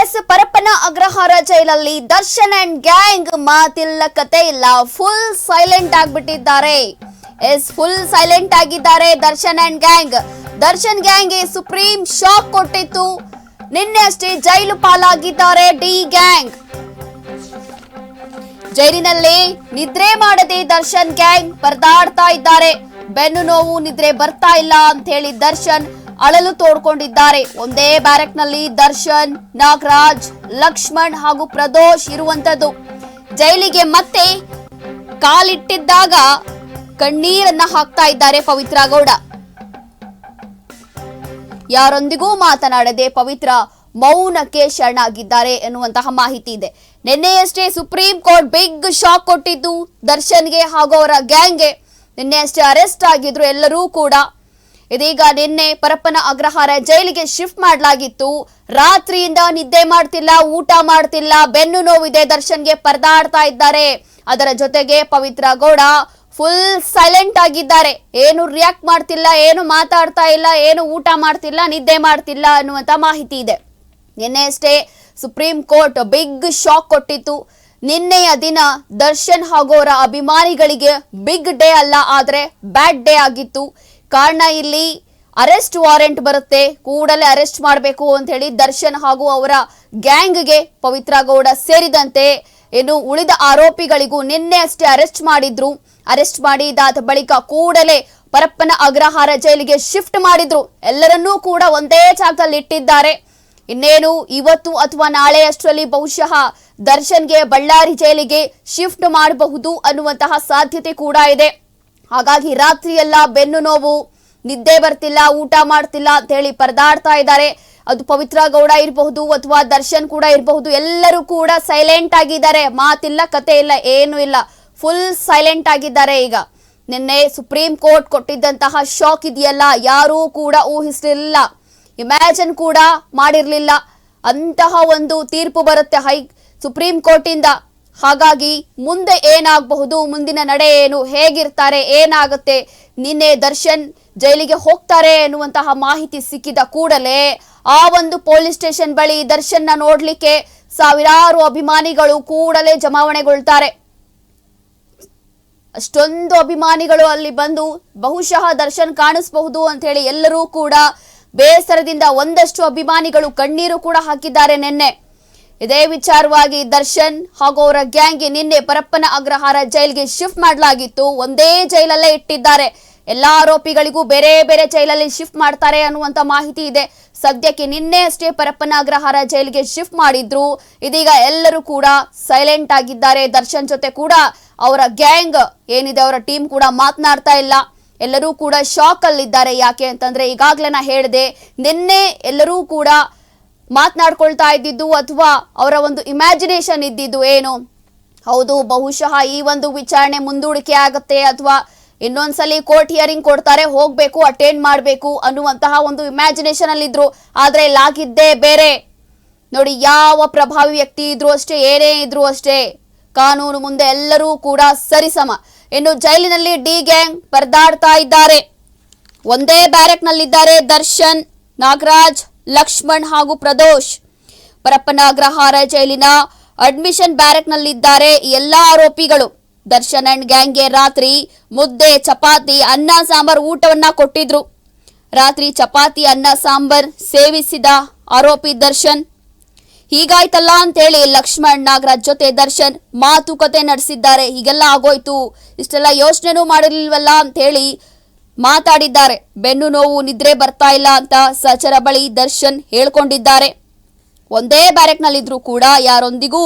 S Parappana Agrahara ಜೈಲಲ್ಲಿ Darshan and gang ಮಾತಿಲ್ಲ, ಕತೆ ಇಲ್ಲ. ಫುಲ್ ಸೈಲೆಂಟ್ ಆಗ್ಬಿಟ್ಟಿದ್ದಾರೆ. ಎಸ್ ಫುಲ್ ಸೈಲೆಂಟ್ ಆಗಿದ್ದಾರೆ ದರ್ಶನ್ ಅಂಡ್ ಗ್ಯಾಂಗ್ ದರ್ಶನ್ ಗ್ಯಾಂಗ್ಗೆ ಸುಪ್ರೀಂ ಶಾಕ್ ಕೊಟ್ಟಿತ್ತು. ನಿನ್ನೆ ಅಷ್ಟೇ ಜೈಲು ಪಾಲಾಗಿದ್ದಾರೆ ಡಿ ಗ್ಯಾಂಗ್ ಜೈಲಿನಲ್ಲಿ ನಿದ್ರೆ ಮಾಡದೆ ದರ್ಶನ್ ಗ್ಯಾಂಗ್ ಪರದಾಡ್ತಾ ಇದ್ದಾರೆ. ಬೆನ್ನು ನೋವು, ನಿದ್ರೆ ಬರ್ತಾ ಇಲ್ಲ ಅಂತ ಹೇಳಿ ದರ್ಶನ್ ಅಳಲು ತೋಡ್ಕೊಂಡಿದ್ದಾರೆ. ಒಂದೇ ಬ್ಯಾರೆಕ್ನಲ್ಲಿ ದರ್ಶನ್, ನಾಗರಾಜ್, ಲಕ್ಷ್ಮಣ್ ಹಾಗೂ ಪ್ರದೋಷ್ ಇರುವಂತದ್ದು. ಜೈಲಿಗೆ ಮತ್ತೆ ಕಾಲಿಟ್ಟಿದ್ದಾಗ ಕಣ್ಣೀರನ್ನ ಹಾಕ್ತಾ ಇದ್ದಾರೆ ಪವಿತ್ರ ಗೌಡ. ಯಾರೊಂದಿಗೂ ಮಾತನಾಡದೆ ಪವಿತ್ರ ಮೌನಕ್ಕೆ ಶರಣಾಗಿದ್ದಾರೆ ಎನ್ನುವಂತಹ ಮಾಹಿತಿ ಇದೆ. ನಿನ್ನೆಯಷ್ಟೇ ಸುಪ್ರೀಂ ಕೋರ್ಟ್ ಬಿಗ್ ಶಾಕ್ ಕೊಟ್ಟಿದ್ದು ದರ್ಶನ್ಗೆ ಹಾಗೂ ಅವರ ಗ್ಯಾಂಗ್ಗೆ. ನಿನ್ನೆಯಷ್ಟೇ ಅರೆಸ್ಟ್ ಆಗಿದ್ರು ಎಲ್ಲರೂ ಕೂಡ ಇದೀಗ ನಿನ್ನೆ ಪರಪ್ಪನ ಅಗ್ರಹಾರ ಜೈಲಿಗೆ ಶಿಫ್ಟ್ ಮಾಡಲಾಗಿತ್ತು. ರಾತ್ರಿಯಿಂದ ನಿದ್ದೆ ಮಾಡ್ತಿಲ್ಲ, ಊಟ ಮಾಡ್ತಿಲ್ಲ, ಬೆನ್ನು ನೋವಿದೆ, ದರ್ಶನ್ಗೆ ಪರದಾಡ್ತಾ ಇದ್ದಾರೆ. ಅದರ ಜೊತೆಗೆ ಪವಿತ್ರ ಗೌಡ ಫುಲ್ ಸೈಲೆಂಟ್ ಆಗಿದ್ದಾರೆ. ಏನು ರಿಯಾಕ್ಟ್ ಮಾಡ್ತಿಲ್ಲ, ಏನು ಮಾತಾಡ್ತಾ ಇಲ್ಲ, ಏನು ಊಟ ಮಾಡ್ತಿಲ್ಲ, ನಿದ್ದೆ ಮಾಡ್ತಿಲ್ಲ ಅನ್ನುವಂತ ಮಾಹಿತಿ ಇದೆ. ನಿನ್ನೆ ಅಷ್ಟೇ ಸುಪ್ರೀಂ ಕೋರ್ಟ್ ಬಿಗ್ ಶಾಕ್ ಕೊಟ್ಟಿತ್ತು. ನಿನ್ನೆಯ ದಿನ ದರ್ಶನ್ ಹಾಗೂ ಅವರ ಅಭಿಮಾನಿಗಳಿಗೆ ಬಿಗ್ ಡೇ ಅಲ್ಲ, ಆದರೆ ಬ್ಯಾಡ್ ಡೇ ಆಗಿತ್ತು. ಕಾರಣ ಇಲ್ಲಿ ಅರೆಸ್ಟ್ ವಾರೆಂಟ್ ಬರುತ್ತೆ, ಕೂಡಲೇ ಅರೆಸ್ಟ್ ಮಾಡಬೇಕು ಅಂತ ಹೇಳಿ ದರ್ಶನ್ ಹಾಗೂ ಅವರ ಗ್ಯಾಂಗ್ಗೆ ಪವಿತ್ರ ಗೌಡ ಸೇರಿದಂತೆ ಇನ್ನು ಉಳಿದ ಆರೋಪಿಗಳಿಗೂ ನಿನ್ನೆ ಅಷ್ಟೇ ಅರೆಸ್ಟ್ ಮಾಡಿದ್ರು. ಅರೆಸ್ಟ್ ಮಾಡಿದಾದ ಬಳಿಕ ಕೂಡಲೇ ಪರಪ್ಪನ ಅಗ್ರಹಾರ ಜೈಲಿಗೆ ಶಿಫ್ಟ್ ಮಾಡಿದ್ರು. ಎಲ್ಲರನ್ನೂ ಕೂಡ ಒಂದೇ ಜಾಗದಲ್ಲಿ ಇಟ್ಟಿದ್ದಾರೆ. ಇನ್ನೇನು, ಇವತ್ತು ಅಥವಾ ನಾಳೆ ಅಷ್ಟರಲ್ಲಿ ಬಹುಶಃ ದರ್ಶನ್ಗೆ ಬಳ್ಳಾರಿ ಜೈಲಿಗೆ ಶಿಫ್ಟ್ ಮಾಡಬಹುದು ಅನ್ನುವಂತಹ ಸಾಧ್ಯತೆ ಕೂಡ ಇದೆ. ಹಾಗಾಗಿ ರಾತ್ರಿ ಎಲ್ಲ ಬೆನ್ನು ನೋವು, ನಿದ್ದೆ ಬರ್ತಿಲ್ಲ, ಊಟ ಮಾಡ್ತಿಲ್ಲ ಅಂತ ಹೇಳಿ ಪರದಾಡ್ತಾ ಇದ್ದಾರೆ. ಅದು ಪವಿತ್ರ ಗೌಡ ಇರಬಹುದು ಅಥವಾ ದರ್ಶನ್ ಕೂಡ ಇರಬಹುದು, ಎಲ್ಲರೂ ಕೂಡ ಸೈಲೆಂಟ್ ಆಗಿದ್ದಾರೆ. ಮಾತಿಲ್ಲ, ಕತೆ ಇಲ್ಲ, ಏನು ಇಲ್ಲ. ಫುಲ್ ಸೈಲೆಂಟ್ ಆಗಿದ್ದಾರೆ ಈಗ. ನಿನ್ನೆ ಸುಪ್ರೀಂ ಕೋರ್ಟ್ ಕೊಟ್ಟಿದ್ದಂತಹ ಶಾಕ್ ಇದೆಯಲ್ಲ, ಯಾರೂ ಕೂಡ ಊಹಿಸಲಿಲ್ಲ. ಇಮ್ಯಾಜಿನ್ ಕೂಡ ಮಾಡಿರಲಿಲ್ಲ. ಅಂತಹ ಒಂದು ತೀರ್ಪು ಬರುತ್ತೆ ಹೈ ಸುಪ್ರೀಂ ಕೋರ್ಟಿಂದ ಹಾಗಾಗಿ ಮುಂದೆ ಏನಾಗಬಹುದು, ಮುಂದಿನ ನಡೆ ಏನು, ಹೇಗಿರ್ತಾರೆ, ಏನಾಗುತ್ತೆ, ನಿನ್ನೆ ದರ್ಶನ್ ಜೈಲಿಗೆ ಹೋಗ್ತಾರೆ ಎನ್ನುವಂತಹ ಮಾಹಿತಿ ಸಿಕ್ಕಿದ ಕೂಡಲೇ ಆ ಒಂದು ಪೊಲೀಸ್ ಸ್ಟೇಷನ್ ಬಳಿ ದರ್ಶನ್ನ ನೋಡ್ಲಿಕ್ಕೆ ಸಾವಿರಾರು ಅಭಿಮಾನಿಗಳು ಕೂಡಲೇ ಜಮಾವಣೆಗೊಳ್ತಾರೆ. ಅಷ್ಟೊಂದು ಅಭಿಮಾನಿಗಳು ಅಲ್ಲಿ ಬಂದು ಬಹುಶಃ ದರ್ಶನ್ ಕಾಣಿಸಬಹುದು ಅಂತ ಹೇಳಿ ಎಲ್ಲರೂ ಕೂಡ ಬೇಸರದಿಂದ ಒಂದಷ್ಟು ಅಭಿಮಾನಿಗಳು ಕಣ್ಣೀರು ಕೂಡ ಹಾಕಿದ್ದಾರೆ ನಿನ್ನೆ. ಇದೇ ವಿಚಾರವಾಗಿ ದರ್ಶನ್ ಹಾಗೂ ಅವರ ಗ್ಯಾಂಗ್ಗೆ ನಿನ್ನೆ ಪರಪ್ಪನ ಅಗ್ರಹಾರ ಜೈಲ್ಗೆ ಶಿಫ್ಟ್ ಮಾಡಲಾಗಿತ್ತು. ಒಂದೇ ಜೈಲಲ್ಲೇ ಇಟ್ಟಿದ್ದಾರೆ. ಎಲ್ಲಾ ಆರೋಪಿಗಳಿಗೂ ಬೇರೆ ಬೇರೆ ಜೈಲಲ್ಲಿ ಶಿಫ್ಟ್ ಮಾಡ್ತಾರೆ ಅನ್ನುವಂತ ಮಾಹಿತಿ ಇದೆ. ಸದ್ಯಕ್ಕೆ ನಿನ್ನೆ ಅಷ್ಟೇ ಪರಪ್ಪನ ಅಗ್ರಹಾರ ಜೈಲಿಗೆ ಶಿಫ್ಟ್ ಮಾಡಿದ್ರು. ಇದೀಗ ಎಲ್ಲರೂ ಕೂಡ ಸೈಲೆಂಟ್ ಆಗಿದ್ದಾರೆ. ದರ್ಶನ್ ಜೊತೆ ಕೂಡ ಅವರ ಗ್ಯಾಂಗ್ ಏನಿದೆ, ಅವರ ಟೀಮ್ ಕೂಡ ಮಾತನಾಡ್ತಾ ಇಲ್ಲ. ಎಲ್ಲರೂ ಕೂಡ ಶಾಕ್ ಅಲ್ಲಿದ್ದಾರೆ. ಯಾಕೆ ಅಂತಂದ್ರೆ ಈಗಾಗಲೇ ನಾ ಹೇಳಿದೆ, ನಿನ್ನೆ ಎಲ್ಲರೂ ಕೂಡ ಮಾತನಾಡ್ಕೊಳ್ತಾ ಇದ್ದಿದ್ದು ಅಥವಾ ಅವರ ಒಂದು ಇಮ್ಯಾಜಿನೇಷನ್ ಇದ್ದಿದ್ದು ಏನು? ಹೌದು, ಬಹುಶಃ ಈ ಒಂದು ವಿಚಾರಣೆ ಮುಂದೂಡಿಕೆ ಆಗುತ್ತೆ ಅಥವಾ ಇನ್ನೊಂದ್ಸಲಿ ಕೋರ್ಟ್ ಹಿಯರಿಂಗ್ ಕೊಡ್ತಾರೆ, ಹೋಗ್ಬೇಕು ಅಟೆಂಡ್ ಮಾಡಬೇಕು ಅನ್ನುವಂತಹ ಒಂದು ಇಮ್ಯಾಜಿನೇಷನ್ ಅಲ್ಲಿ ಇದ್ರು ಆದ್ರೆ ಲಾಗಿದ್ದೇ ಬೇರೆ. ನೋಡಿ, ಯಾವ ಪ್ರಭಾವಿ ವ್ಯಕ್ತಿ ಇದ್ರು ಅಷ್ಟೇ, ಏನೇ ಇದ್ರು ಅಷ್ಟೇ, ಕಾನೂನು ಮುಂದೆ ಎಲ್ಲರೂ ಕೂಡ ಸರಿಸಮ. ಇನ್ನು ಜೈಲಿನಲ್ಲಿ ಡಿ ಗ್ಯಾಂಗ್ ಪರದಾಡ್ತಾ ಇದ್ದಾರೆ. ಒಂದೇ ಬ್ಯಾರೆಕ್ನಲ್ಲಿದ್ದಾರೆ ದರ್ಶನ್ ನಾಗರಾಜ್. ಲಕ್ಷ್ಮಣ್ ಹಾಗೂ ಪ್ರದೋಷ್. ಪರಪ್ಪನ ಅಗ್ರಹಾರ ಜೈಲಿನ ಅಡ್ಮಿಷನ್ ಬ್ಯಾರಕ್ನಲ್ಲಿದ್ದಾರೆ ಎಲ್ಲಾ ಆರೋಪಿಗಳು. ದರ್ಶನ್ ಅಂಡ್ ಗ್ಯಾಂಗ್ಗೆ ರಾತ್ರಿ ಮುದ್ದೆ, ಚಪಾತಿ, ಅನ್ನ, ಸಾಂಬಾರ್ ಊಟವನ್ನ ಕೊಟ್ಟಿದ್ರು. ರಾತ್ರಿ ಚಪಾತಿ, ಅನ್ನ, ಸಾಂಬಾರ್ ಸೇವಿಸಿದ ಆರೋಪಿ ದರ್ಶನ್. ಹೀಗಾಯ್ತಲ್ಲ ಅಂತೇಳಿ ಲಕ್ಷ್ಮಣ್ ನಾಗರಾಜ್ ಜೊತೆ ದರ್ಶನ್ ಮಾತುಕತೆ ನಡೆಸಿದ್ದಾರೆ. ಹೀಗೆಲ್ಲ ಆಗೋಯ್ತು. ಇಷ್ಟೆಲ್ಲ ಯೋಚನೆನೂ ಮಾಡಿರ್ಲಿಲ್ವಲ್ಲ ಅಂತೇಳಿ ಮಾತಾಡಿದ್ದಾರೆ. ಬೆನ್ನು ನೋವು, ನಿದ್ರೆ ಬರ್ತಾ ಇಲ್ಲ ಅಂತ ಸಚರ ಬಳಿ ದರ್ಶನ್ ಹೇಳ್ಕೊಂಡಿದ್ದಾರೆ. ಒಂದೇ ಬ್ಯಾರೆಕ್ನಲ್ಲಿದ್ರು ಕೂಡ ಯಾರೊಂದಿಗೂ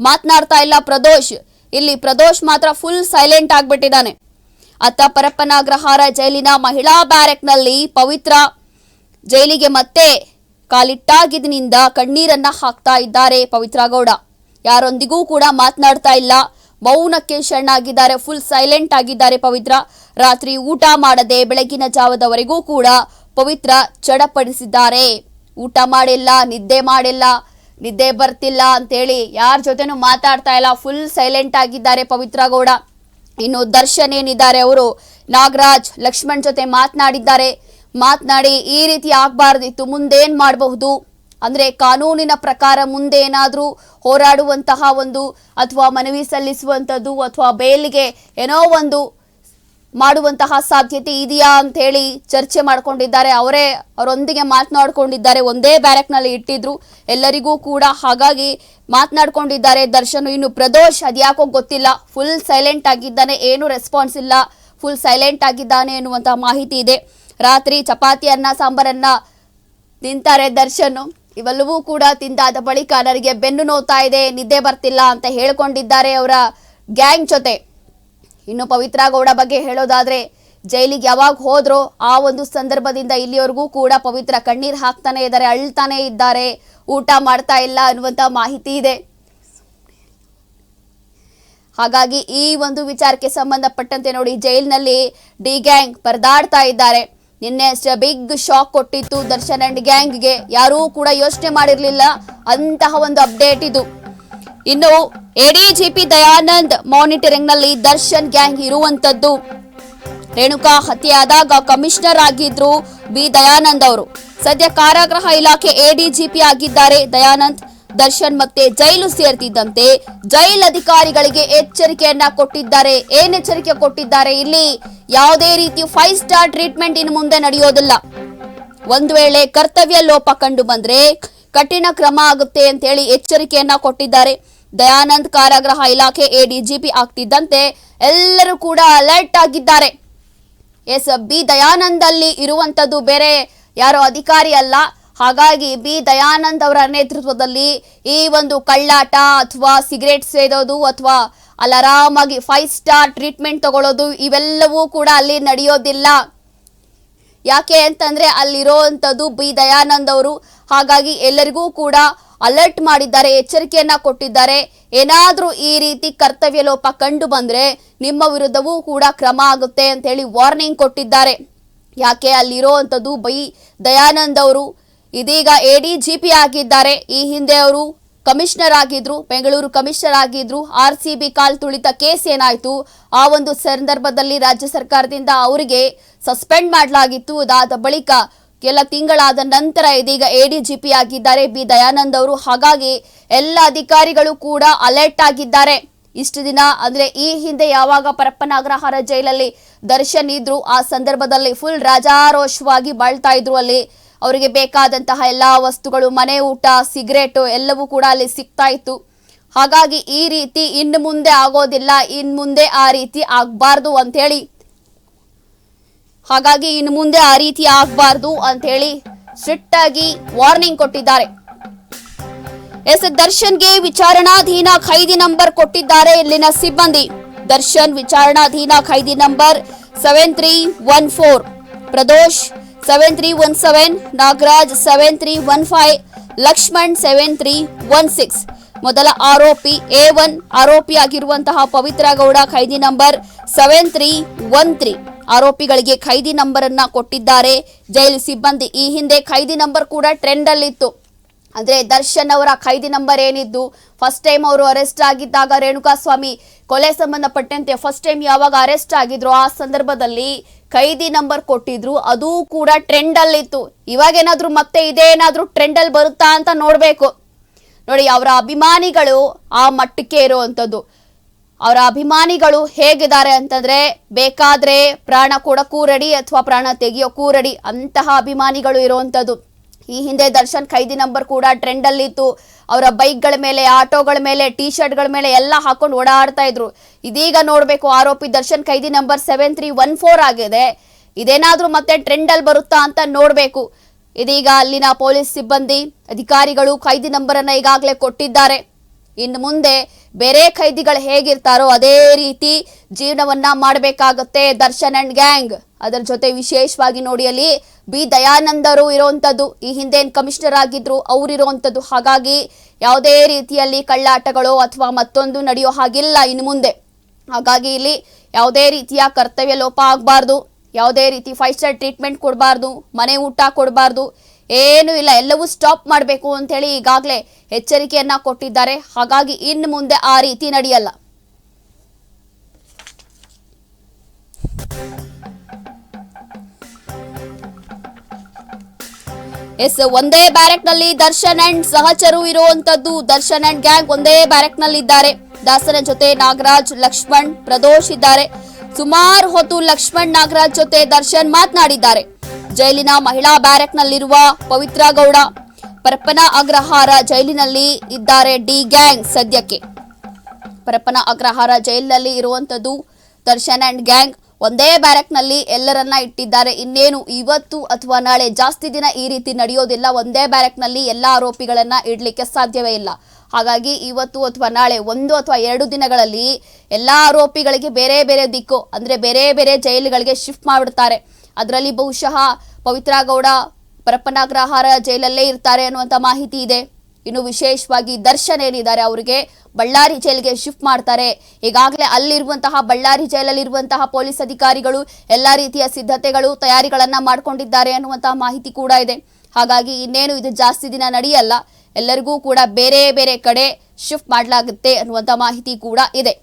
ಮಾತನಾಡ್ತಾ ಇಲ್ಲ ಪ್ರದೋಷ್. ಇಲ್ಲಿ ಪ್ರದೋಷ್ ಮಾತ್ರ ಫುಲ್ ಸೈಲೆಂಟ್ ಆಗ್ಬಿಟ್ಟಿದ್ದಾನೆ. ಅತ್ತ ಪರಪ್ಪನ ಗ್ರಹಾರ ಜೈಲಿನ ಮಹಿಳಾ ಬ್ಯಾರೆಕ್ನಲ್ಲಿ ಪವಿತ್ರ. ಜೈಲಿಗೆ ಮತ್ತೆ ಕಾಲಿಟ್ಟಾಗಿದ್ದಿನಿಂದ ಕಣ್ಣೀರನ್ನ ಹಾಕ್ತಾ ಇದ್ದಾರೆ ಪವಿತ್ರ ಗೌಡ. ಯಾರೊಂದಿಗೂ ಕೂಡ ಮಾತನಾಡ್ತಾ ಇಲ್ಲ. ಮೌನಕ್ಕೆ ಶರಣಾಗಿದ್ದಾರೆ ಫುಲ್ ಸೈಲೆಂಟ್ ಆಗಿದ್ದಾರೆ ಪವಿತ್ರ. ರಾತ್ರಿ ಊಟ ಮಾಡದೆ ಬೆಳಗಿನ ಜಾವದವರೆಗೂ ಕೂಡ ಪವಿತ್ರ ಚಡಪಡಿಸಿದ್ದಾರೆ. ಊಟ ಮಾಡಿಲ್ಲ, ನಿದ್ದೆ ಮಾಡಿಲ್ಲ, ನಿದ್ದೆ ಬರ್ತಿಲ್ಲ ಅಂತೇಳಿ ಯಾರ ಜೊತೆನೂ ಮಾತಾಡ್ತಾ ಇಲ್ಲ. ಫುಲ್ ಸೈಲೆಂಟ್ ಆಗಿದ್ದಾರೆ ಪವಿತ್ರ ಗೌಡ. ಇನ್ನು ದರ್ಶನ್ ಏನಿದ್ದಾರೆ ಅವರು? ನಾಗರಾಜ್, ಲಕ್ಷ್ಮಣ್ ಜೊತೆ ಮಾತನಾಡಿದ್ದಾರೆ. ಮಾತನಾಡಿ ಈ ರೀತಿ ಆಗಬಾರ್ದಿತ್ತು, ಮುಂದೇನು ಮಾಡಬಹುದು? ಅಂದ್ರೆ ಕಾನೂನಿನ ಪ್ರಕಾರ ಮುಂದೆ ಏನಾದರೂ ಹೋರಾಡುವಂತಹ ಒಂದು ಅಥವಾ ಮನವಿ ಸಲ್ಲಿಸುವಂಥದ್ದು ಅಥವಾ ಬೇಲಿಗೆ ಏನೋ ಒಂದು ಮಾಡುವಂತಹ ಸಾಧ್ಯತೆ ಇದೆಯಾ ಅಂತ ಹೇಳಿ ಚರ್ಚೆ ಮಾಡ್ಕೊಂಡಿದ್ದಾರೆ. ಅವರೇ ಅವರೊಂದಿಗೆ ಮಾತನಾಡ್ಕೊಂಡಿದ್ದಾರೆ. ಒಂದೇ ಬ್ಯಾರಕ್ನಲ್ಲಿ ಇಟ್ಟಿದ್ರು. ಎಲ್ಲರಿಗೂ ಕೂಡ ಹಾಗಾಗಿ ಮಾತನಾಡ್ಕೊಂಡಿದ್ದಾರೆ. ದರ್ಶನ್ ಇನ್ನು ಪ್ರದೋಷ್ ಅದ್ಯಾಕೋ ಗೊತ್ತಿಲ್ಲ. ಫುಲ್ ಸೈಲೆಂಟ್ ಆಗಿದ್ದಾನೆ. ಏನು ರೆಸ್ಪಾನ್ಸ್ ಇಲ್ಲ. ಫುಲ್ ಸೈಲೆಂಟ್ ಆಗಿದ್ದಾನೆ ಎನ್ನುವಂತಹ ಮಾಹಿತಿ ಇದೆ. ರಾತ್ರಿ ಚಪಾತಿ ಅನ್ನ ಸಾಂಬಾರನ್ನ ತಿಂತಾರೆ ದರ್ಶನ್. ಇವೆಲ್ಲವೂ ಕೂಡ ತಿಂದಾದ ಬಳಿಕ ನನಗೆ ಬೆನ್ನು ನೋವ್ತಾ ಇದೆ, ನಿದ್ದೆ ಬರ್ತಿಲ್ಲ ಅಂತ ಹೇಳ್ಕೊಂಡಿದ್ದಾರೆ ಅವರ ಗ್ಯಾಂಗ್ ಜೊತೆ. ಇನ್ನು ಪವಿತ್ರ ಗೌಡ ಬಗ್ಗೆ ಹೇಳೋದಾದ್ರೆ, ಜೈಲಿಗೆ ಯಾವಾಗ ಹೋದ್ರೋ ಆ ಒಂದು ಸಂದರ್ಭದಿಂದ ಇಲ್ಲಿವರೆಗೂ ಕೂಡ ಪವಿತ್ರ ಕಣ್ಣೀರು ಹಾಕ್ತಾನೆ ಇದ್ದಾರೆ, ಅಳ್ತಾನೆ ಇದ್ದಾರೆ. ಊಟ ಮಾಡ್ತಾ ಇಲ್ಲ ಅನ್ನುವಂತ ಮಾಹಿತಿ ಇದೆ. ಹಾಗಾಗಿ ಈ ಒಂದು ವಿಚಾರಕ್ಕೆ ಸಂಬಂಧಪಟ್ಟಂತೆ ನೋಡಿ ಜೈಲಿನಲ್ಲಿ ಡಿ ಗ್ಯಾಂಗ್ ಪರದಾಡ್ತಾ ಇದ್ದಾರೆ. ನಿನ್ನೆ ಅಷ್ಟೇ ಬಿಗ್ ಶಾಕ್ ಕೊಟ್ಟಿತ್ತು ದರ್ಶನ್ ಅಂಡ್ ಗ್ಯಾಂಗ್ಗೆ ಯಾರೂ ಕೂಡ ಯೋಚನೆ ಮಾಡಿರಲಿಲ್ಲ. ಅಂತಹ ಒಂದು ಅಪ್ಡೇಟ್ ಇದು. ಇನ್ನು ಎಡಿಜಿಪಿ ದಯಾನಂದ್ ಮಾನಿಟರಿಂಗ್ನಲ್ಲಿ ದರ್ಶನ್ ಗ್ಯಾಂಗ್ ಇರುವಂತದ್ದು. ರೇಣುಕಾ ಹತ್ಯೆಯಾದಾಗ ಕಮಿಷನರ್ ಆಗಿದ್ರು ಬಿ ದಯಾನಂದ್ ಅವರು. ಸದ್ಯ ಕಾರಾಗೃಹ ಇಲಾಖೆ ಎಡಿಜಿಪಿ ಆಗಿದ್ದಾರೆ ದಯಾನಂದ್. ದರ್ಶನ್ ಮತ್ತೆ ಜೈಲು ಸೇರ್ತಿದ್ದಂತೆ ಜೈಲ್ ಅಧಿಕಾರಿಗಳಿಗೆ ಎಚ್ಚರಿಕೆಯನ್ನ ಕೊಟ್ಟಿದ್ದಾರೆ. ಏನ್ ಎಚ್ಚರಿಕೆ ಕೊಟ್ಟಿದ್ದಾರೆ ಇಲ್ಲಿ? ಯಾವುದೇ ರೀತಿ ಫೈವ್ ಸ್ಟಾರ್ ಟ್ರೀಟ್ಮೆಂಟ್ ಇನ್ನು ಮುಂದೆ ನಡೆಯೋದಿಲ್ಲ. ಒಂದು ವೇಳೆ ಕರ್ತವ್ಯ ಲೋಪ ಕಂಡು ಬಂದ್ರೆ ಕಠಿಣ ಕ್ರಮ ಆಗುತ್ತೆ ಅಂತ ಹೇಳಿ ಎಚ್ಚರಿಕೆಯನ್ನ ಕೊಟ್ಟಿದ್ದಾರೆ. ದಯಾನಂದ್ ಕಾರಾಗೃಹ ಇಲಾಖೆ ಎಡಿಜಿಪಿ ಆಗ್ತಿದ್ದಂತೆ ಎಲ್ಲರೂ ಕೂಡ ಅಲರ್ಟ್ ಆಗಿದ್ದಾರೆ. ಎಸ್ ಬಿ ದಯಾನಂದ್ ಅಲ್ಲಿ ಇರುವಂತದ್ದು ಬೇರೆ, ಯಾರೋ ಅಧಿಕಾರಿ ಅಲ್ಲ. ಹಾಗಾಗಿ ಬಿ. ದಯಾನಂದ್ ಅವರ ನೇತೃತ್ವದಲ್ಲಿ ಈ ಒಂದು ಕಳ್ಳಾಟ ಅಥವಾ ಸಿಗರೇಟ್ ಸೇದೋದು ಅಥವಾ ಅಲ್ಲಿ ಆರಾಮಾಗಿ ಫೈವ್ ಸ್ಟಾರ್ ಟ್ರೀಟ್ಮೆಂಟ್ ತಗೊಳ್ಳೋದು ಇವೆಲ್ಲವೂ ಕೂಡ ಅಲ್ಲಿ ನಡೆಯೋದಿಲ್ಲ. ಯಾಕೆ ಅಂತಂದ್ರೆ ಅಲ್ಲಿರೋವಂಥದ್ದು ಬಿ. ದಯಾನಂದ್ ಅವರು. ಹಾಗಾಗಿ ಎಲ್ಲರಿಗೂ ಕೂಡ ಅಲರ್ಟ್ ಮಾಡಿದ್ದಾರೆ, ಎಚ್ಚರಿಕೆಯನ್ನ ಕೊಟ್ಟಿದ್ದಾರೆ. ಏನಾದರೂ ಈ ರೀತಿ ಕರ್ತವ್ಯ ಲೋಪ ಕಂಡು ಬಂದರೆ ನಿಮ್ಮ ವಿರುದ್ಧವೂ ಕೂಡ ಕ್ರಮ ಆಗುತ್ತೆ ಅಂತ ಹೇಳಿ ವಾರ್ನಿಂಗ್ ಕೊಟ್ಟಿದ್ದಾರೆ. ಯಾಕೆ ಅಲ್ಲಿರೋವಂಥದ್ದು ಬೈ. ದಯಾನಂದ್ ಅವರು. ಇದೀಗ ಎ ಡಿ ಜಿ ಪಿ ಆಗಿದ್ದಾರೆ. ಈ ಹಿಂದೆ ಅವರು ಕಮಿಷನರ್ ಆಗಿದ್ರು, ಬೆಂಗಳೂರು ಕಮಿಷನರ್ ಆಗಿದ್ರು ಆರ್ ಸಿ ಬಿ ಕಾಲ್ ತುಳಿತ ಕೇಸ್ ಏನಾಯ್ತು? ಆ ಒಂದು ಸಂದರ್ಭದಲ್ಲಿ ರಾಜ್ಯ ಸರ್ಕಾರದಿಂದ ಅವರಿಗೆ ಸಸ್ಪೆಂಡ್ ಮಾಡಲಾಗಿತ್ತು. ಅದಾದ ಬಳಿಕ ಕೆಲ ತಿಂಗಳಾದ ನಂತರ ಇದೀಗ ಎಡಿಜಿಪಿ ಆಗಿದ್ದಾರೆ. ಬಿ. ದಯಾನಂದ್ ಅವರು ಹಾಗಾಗಿ ಎಲ್ಲ ಅಧಿಕಾರಿಗಳು ಕೂಡ ಅಲರ್ಟ್ ಆಗಿದ್ದಾರೆ. ಇಷ್ಟು ದಿನ ಅಂದ್ರೆ ಈ ಹಿಂದೆ ಯಾವಾಗ ಪರಪ್ಪನಾಗ್ರಹಾರ ಜೈಲಲ್ಲಿ ದರ್ಶನ್ ಇದ್ರು, ಆ ಸಂದರ್ಭದಲ್ಲಿ ಫುಲ್ ರಾಜಾರೋಷವಾಗಿ ಬಾಳ್ತಾ ಇದ್ರು ಅಲ್ಲಿ. ಅವರಿಗೆ ಬೇಕಾದಂತಹ ಎಲ್ಲ ವಸ್ತುಗಳು, ಮನೆ ಊಟ, ಸಿಗರೇಟು ಎಲ್ಲವೂ ಕೂಡ ಅಲ್ಲಿ ಸಿಗ್ತಾ ಇತ್ತು. ಹಾಗಾಗಿ ಈ ರೀತಿ ಇನ್ನು ಮುಂದೆ ಆಗೋದಿಲ್ಲ, ಇನ್ ಮುಂದೆ ಆ ರೀತಿ ಆಗ್ಬಾರ್ದು ಅಂತ ಹೇಳಿ. ಹಾಗಾಗಿ ಇನ್ನು ಮುಂದೆ ಆ ರೀತಿ ಆಗ್ಬಾರ್ದು ಅಂತ ಹೇಳಿ ಸ್ಟ್ರಿಕ್ಟ್ ಆಗಿ ವಾರ್ನಿಂಗ್ ಕೊಟ್ಟಿದ್ದಾರೆ. ಎಸ್, ದರ್ಶನ್ಗೆ ವಿಚಾರಣಾಧೀನ ಖೈದಿ ನಂಬರ್ ಕೊಟ್ಟಿದ್ದಾರೆ ಇಲ್ಲಿನ ಸಿಬ್ಬಂದಿ. ದರ್ಶನ್ ವಿಚಾರಣಾಧೀನ ಖೈದಿ number seven three one four. Pradosh seven three one seven Nagaraj seven three one five Lakshman seven three one six ಮೊದಲ ಆರೋಪಿ ಎ ಒನ್ ಆರೋಪಿಯಾಗಿರುವಂತಹ ಪವಿತ್ರ ಗೌಡ ಖೈದಿ number seven three one three ಆರೋಪಿಗಳಿಗೆ ಖೈದಿ ನಂಬರ್ ಅನ್ನ ಕೊಟ್ಟಿದ್ದಾರೆ. ಜೈಲು ಸಿಬ್ಬಂದಿ ಈ ಹಿಂದೆ ಖೈದಿ ನಂಬರ್ ಕೂಡ ಟ್ರೆಂಡ್ ಅಲ್ಲಿತ್ತು. ಅಂದ್ರೆ ದರ್ಶನ್ ಅವರ ಖೈದಿ ನಂಬರ್ ಏನಿದ್ದು? ಫಸ್ಟ್ ಟೈಮ್ ಅವರು ಅರೆಸ್ಟ್ ಆಗಿದ್ದಾಗ ರೇಣುಕಾಸ್ವಾಮಿ ಕೊಲೆ ಸಂಬಂಧಪಟ್ಟಂತೆ ಫಸ್ಟ್ ಟೈಮ್ ಯಾವಾಗ ಅರೆಸ್ಟ್ ಆಗಿದ್ರು? ಆ ಸಂದರ್ಭದಲ್ಲಿ ಖೈದಿ ನಂಬರ್ ಕೊಟ್ಟಿದ್ರು. ಅದು ಕೂಡ ಟ್ರೆಂಡ್ ಅಲ್ಲಿತ್ತು. ಇವಾಗ ಏನಾದರೂ ಮತ್ತೆ ಇದೇನಾದರೂ ಟ್ರೆಂಡ್ ಅಲ್ಲಿ ಬರುತ್ತಾ ಅಂತ ನೋಡ್ಬೇಕು. ನೋಡಿ, ಅವರ ಅಭಿಮಾನಿಗಳು ಆ ಮಟ್ಟಕ್ಕೆ ಇರುವಂಥದ್ದು. ಅವರ ಅಭಿಮಾನಿಗಳು ಹೇಗಿದ್ದಾರೆ ಅಂತಂದ್ರೆ, ಬೇಕಾದ್ರೆ ಪ್ರಾಣ ಕೊಡಕ್ಕೂ ರೆಡಿ ಅಥವಾ ಪ್ರಾಣ ತೆಗಿಯೋಕ್ಕೂ ರೆಡಿ ಅಂತಹ ಅಭಿಮಾನಿಗಳು ಇರುವಂಥದ್ದು. ಈ ಹಿಂದೆ ದರ್ಶನ್ ಖೈದಿ ನಂಬರ್ ಕೂಡ ಟ್ರೆಂಡ್ ಅಲ್ಲಿತ್ತು. ಅವರ ಬೈಕ್ಗಳ ಮೇಲೆ, ಆಟೋಗಳ ಮೇಲೆ ಟಿ ಶರ್ಟ್ಗಳ ಮೇಲೆ ಎಲ್ಲ ಹಾಕೊಂಡು ಓಡಾಡ್ತಾ ಇದ್ರು. ಇದೀಗ ನೋಡಬೇಕು, ಆರೋಪಿ ದರ್ಶನ್ ಖೈದಿ number seven three one four ಆಗಿದೆ. ಇದೇನಾದ್ರೂ ಮತ್ತೆ ಟ್ರೆಂಡ್ ಅಲ್ಲಿ ಬರುತ್ತಾ ಅಂತ ನೋಡ್ಬೇಕು. ಇದೀಗ ಅಲ್ಲಿನ ಪೊಲೀಸ್ ಸಿಬ್ಬಂದಿ, ಅಧಿಕಾರಿಗಳು ಖೈದಿ ನಂಬರ್ ಅನ್ನ ಈಗಾಗಲೇ ಕೊಟ್ಟಿದ್ದಾರೆ. ಇನ್ನು ಮುಂದೆ ಬೇರೆ ಖೈದಿಗಳು ಹೇಗಿರ್ತಾರೋ ಅದೇ ರೀತಿ ಜೀವನವನ್ನ ಮಾಡಬೇಕಾಗತ್ತೆ ದರ್ಶನ್ ಅಂಡ್ ಗ್ಯಾಂಗ್. ಅದರ ಜೊತೆ ವಿಶೇಷವಾಗಿ ನೋಡಿ ಅಲ್ಲಿ ಬಿ ದಯಾನಂದರು ಇರೋವಂಥದ್ದು ಈ ಹಿಂದೆ ಕಮಿಷನರ್ ಆಗಿದ್ರು ಅವ್ರು ಇರುವಂತದ್ದು. ಹಾಗಾಗಿ ಯಾವುದೇ ರೀತಿಯಲ್ಲಿ ಕಳ್ಳಾಟಗಳು ಅಥವಾ ಮತ್ತೊಂದು ನಡೆಯೋ ಹಾಗಿಲ್ಲ ಇನ್ನು ಮುಂದೆ. ಹಾಗಾಗಿ ಇಲ್ಲಿ ಯಾವುದೇ ರೀತಿಯ ಕರ್ತವ್ಯ ಲೋಪ ಆಗಬಾರ್ದು. ಯಾವುದೇ ರೀತಿ ಫೈವ್ ಸ್ಟಾರ್ ಟ್ರೀಟ್ಮೆಂಟ್ ಕೊಡಬಾರ್ದು, ಮನೆ ಊಟ ಕೊಡಬಾರ್ದು, ಏನೂ ಇಲ್ಲ. ಎಲ್ಲವೂ ಸ್ಟಾಪ್ ಮಾಡಬೇಕು ಅಂತೇಳಿ ಈಗಾಗಲೇ ಎಚ್ಚರಿಕೆಯನ್ನು ಕೊಟ್ಟಿದ್ದಾರೆ. ಹಾಗಾಗಿ ಇನ್ನು ಮುಂದೆ ಆ ರೀತಿ ನಡೆಯಲ್ಲ. ಎಸ್, ಒಂದೇ ಬ್ಯಾರಕ್ನಲ್ಲಿ ದರ್ಶನ್ ಅಂಡ್ ಸಹಚರು ಇರುವಂತದ್ದು ದರ್ಶನ್ ಅಂಡ್ ಗ್ಯಾಂಗ್ ಒಂದೇ ಬ್ಯಾರಕ್ನಲ್ಲಿ ಇದ್ದಾರೆ ದಾಸನ ಜೊತೆ ನಾಗರಾಜ್, ಲಕ್ಷ್ಮಣ್, ಪ್ರದೋಷ್ ಇದ್ದಾರೆ. ಸುಮಾರು ಹೊತ್ತು ಲಕ್ಷ್ಮಣ್, ನಾಗರಾಜ್ ಜೊತೆ ದರ್ಶನ್ ಮಾತನಾಡಿದ್ದಾರೆ. ಜೈಲಿನ ಮಹಿಳಾ ಬ್ಯಾರಕ್ ನಲ್ಲಿರುವ ಪವಿತ್ರ ಗೌಡ, ಪರಪ್ಪನ ಅಗ್ರಹಾರ ಜೈಲಿನಲ್ಲಿ ಇದ್ದಾರೆ ಡಿ ಗ್ಯಾಂಗ್ ಸದ್ಯಕ್ಕೆ. ಪರಪ್ಪನ ಅಗ್ರಹಾರ ಜೈಲಿನಲ್ಲಿ ಇರುವಂತದ್ದು ದರ್ಶನ್ ಅಂಡ್ ಗ್ಯಾಂಗ್. ಒಂದೇ ಬ್ಯಾರಕ್ನಲ್ಲಿ ಎಲ್ಲರನ್ನ ಇಟ್ಟಿದ್ದಾರೆ. ಇನ್ನೇನು ಇವತ್ತು ಅಥವಾ ನಾಳೆ ಜಾಸ್ತಿ ದಿನ ಈ ರೀತಿ ನಡೆಯೋದಿಲ್ಲ. ಒಂದೇ ಬ್ಯಾರಕ್ನಲ್ಲಿ ಎಲ್ಲ ಆರೋಪಿಗಳನ್ನ ಇಡ್ಲಿಕ್ಕೆ ಸಾಧ್ಯವೇ ಇಲ್ಲ. ಹಾಗಾಗಿ ಇವತ್ತು ಅಥವಾ ನಾಳೆ ಒಂದು ಅಥವಾ ಎರಡು ದಿನಗಳಲ್ಲಿ ಎಲ್ಲ ಆರೋಪಿಗಳಿಗೆ ಬೇರೆ ಬೇರೆ ದಿಕ್ಕು, ಅಂದ್ರೆ ಬೇರೆ ಬೇರೆ ಜೈಲುಗಳಿಗೆ ಶಿಫ್ಟ್ ಮಾಡಿಬಿಡ್ತಾರೆ. ಅದರಲ್ಲಿ ಬಹುಶಃ ಪವಿತ್ರ ಗೌಡ ಪರಪ್ಪನಾಗ್ರಹಾರ ಜೈಲಲ್ಲೇ ಇರ್ತಾರೆ ಅನ್ನುವಂಥ ಮಾಹಿತಿ ಇದೆ. ಇನ್ನು ವಿಶೇಷವಾಗಿ ದರ್ಶನ್ ಏನಿದ್ದಾರೆ, ಅವರಿಗೆ ಬಳ್ಳಾರಿ ಜೈಲಿಗೆ ಶಿಫ್ಟ್ ಮಾಡ್ತಾರೆ. ಈಗಾಗಲೇ ಅಲ್ಲಿರುವಂತಹ, ಬಳ್ಳಾರಿ ಜೈಲಲ್ಲಿರುವಂತಹ ಪೊಲೀಸ್ ಅಧಿಕಾರಿಗಳು ಎಲ್ಲ ರೀತಿಯ ಸಿದ್ಧತೆಗಳು, ತಯಾರಿಗಳನ್ನ ಮಾಡ್ಕೊಂಡಿದ್ದಾರೆ ಅನ್ನುವಂತಹ ಮಾಹಿತಿ ಕೂಡ ಇದೆ. ಹಾಗಾಗಿ ಇನ್ನೇನು ಇದು ಜಾಸ್ತಿ ದಿನ ನಡೆಯಲ್ಲ, ಎಲ್ಲರಿಗೂ ಕೂಡ ಬೇರೆ ಬೇರೆ ಕಡೆ ಶಿಫ್ಟ್ ಮಾಡಲಾಗುತ್ತೆ ಅನ್ನುವಂಥ ಮಾಹಿತಿ ಕೂಡ ಇದೆ.